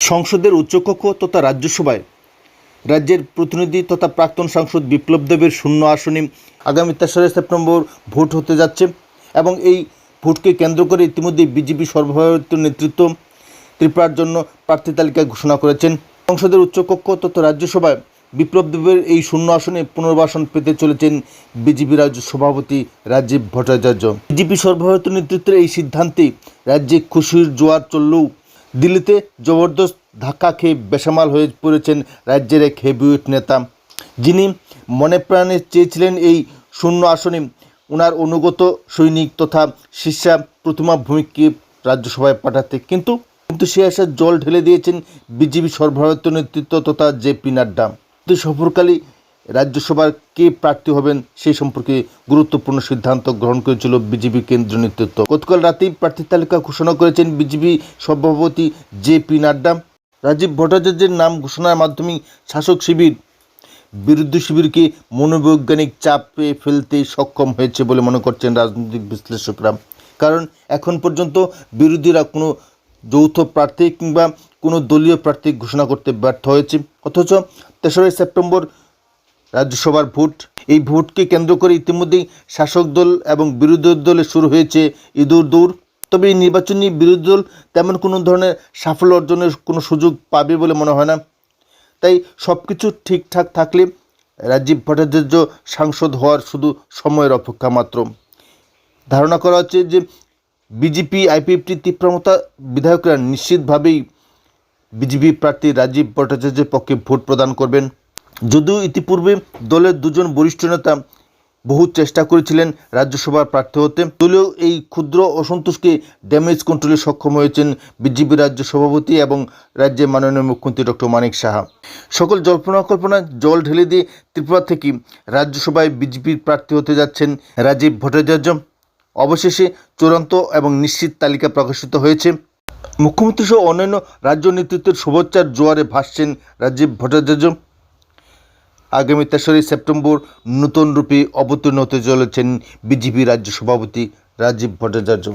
সংসদের উচ্চকক্ষ তথা রাজ্যসভায় রাজ্যের প্রতিনিধি তথা প্রাক্তন সাংসদ বিপ্লব দেবের শূন্য আসনে আগামী তেসরা সেপ্টেম্বর ভোট হতে যাচ্ছে এবং এই ভোটকে কেন্দ্র করে ইতিমধ্যে বিজেপি সর্বভারতীয় নেতৃত্ব ত্রিপুরার জন্য প্রার্থী তালিকা ঘোষণা করেছেন। সংসদের উচ্চকক্ষ তথা রাজ্যসভায় বিপ্লব দেবের এই শূন্য আসনে পুনর্বাসন পেতে চলেছেন বিজেপি রাজ্য সভাপতি রাজীব ভট্টাচার্য। বিজেপি সর্বভারতীয় নেতৃত্বের এই সিদ্ধান্তে রাজ্যে খুশির জোয়ার চললেও দিল্লিতে জবরদস্ত ধাক্কা খেয়ে বেসামাল হয়ে পড়েছেন রাজ্যের এক হেভিওয়েট নেতা। যিনি মনে প্রাণে চেয়েছিলেন এই শূন্য আসনে ওনার অনুগত সৈনিক তথা শিষ্যা প্রতিমা ভূমিককে রাজ্যসভায় পাঠাতে। কিন্তু কিন্তু সে আশার জল ঢেলে দিয়েছেন বিজেপি সর্বভারতীয় নেতৃত্ব তথা জে জেপি নাড্ডা। সফরকালে রাজ্যসভার কে প্রার্থী হবেন সেই সম্পর্কে গুরুত্বপূর্ণ সিদ্ধান্ত গ্রহণ করেছিল বিজেপি কেন্দ্রীয় নেতৃত্ব। গতকাল রাতেই প্রার্থী তালিকা ঘোষণা করেছেন বিজেপি সভাপতি জে পি নাড্ডা। রাজীব ভট্টাচার্যের নাম ঘোষণার মাধ্যমে শাসক শিবির বিরোধী শিবিরকে মনোবৈজ্ঞানিক চাপে ফেলতে সক্ষম হয়েছে বলে মনে করছেন রাজনৈতিক বিশ্লেষকরা। কারণ এখন পর্যন্ত বিরোধীরা কোনো যৌথ প্রার্থী কিংবা কোনো দলীয় প্রার্থী ঘোষণা করতে ব্যর্থ হয়েছে। অথচ তেসরাই সেপ্টেম্বর রাজ্যসভার ভোট। এই ভোটকে কেন্দ্র করে ইতিমধ্যেই শাসক দল এবং বিরোধী দলে শুরু হয়েছে ইঁদুর দৌড়। তবে এই নির্বাচনী বিরোধী দল তেমন কোনো ধরনের সাফল্য অর্জনের কোনো সুযোগ পাবে বলে মনে হয় না। তাই সব কিছু ঠিকঠাক থাকলে রাজীব ভট্টাচার্য সাংসদ হওয়ার শুধু সময়ের অপেক্ষা মাত্র। ধারণা করা হচ্ছে যে বিজেপি, আইপিএফটি তীব্রমতা বিধায়করা নিশ্চিতভাবেই বিজেপি প্রার্থী রাজীব ভট্টাচার্যের পক্ষে ভোট প্রদান করবেন। যদিও ইতিপূর্বে দলের দুজন বরিষ্ঠ নেতা বহু চেষ্টা করেছিলেন রাজ্যসভার প্রার্থী হতে, দলীয় এই ক্ষুদ্র অসন্তোষকে ড্যামেজ কন্ট্রোলে সক্ষম হয়েছেন বিজেপি রাজ্য সভাপতি এবং রাজ্যের মাননীয় মুখ্যমন্ত্রী ডক্টর মানিক সাহা। সকল জল্পনা কল্পনা জল ঢেলে দিয়ে ত্রিপুরা থেকে রাজ্যসভায় বিজেপির প্রার্থী হতে যাচ্ছেন রাজীব ভট্টাচার্য। অবশেষে চূড়ান্ত এবং নিশ্চিত তালিকা প্রকাশিত হয়েছে। মুখ্যমন্ত্রী সহ অন্যান্য রাজ্য নেতৃত্বের শুভেচ্ছার জোয়ারে ভাসছেন রাজীব ভট্টাচার্য। আগামী তেসরি সেপ্টেম্বর নতুন রূপে অবতীর্ণ হতে চলেছেন বিজেপি রাজ্য সভাপতি রাজীব ভট্টাচার্য।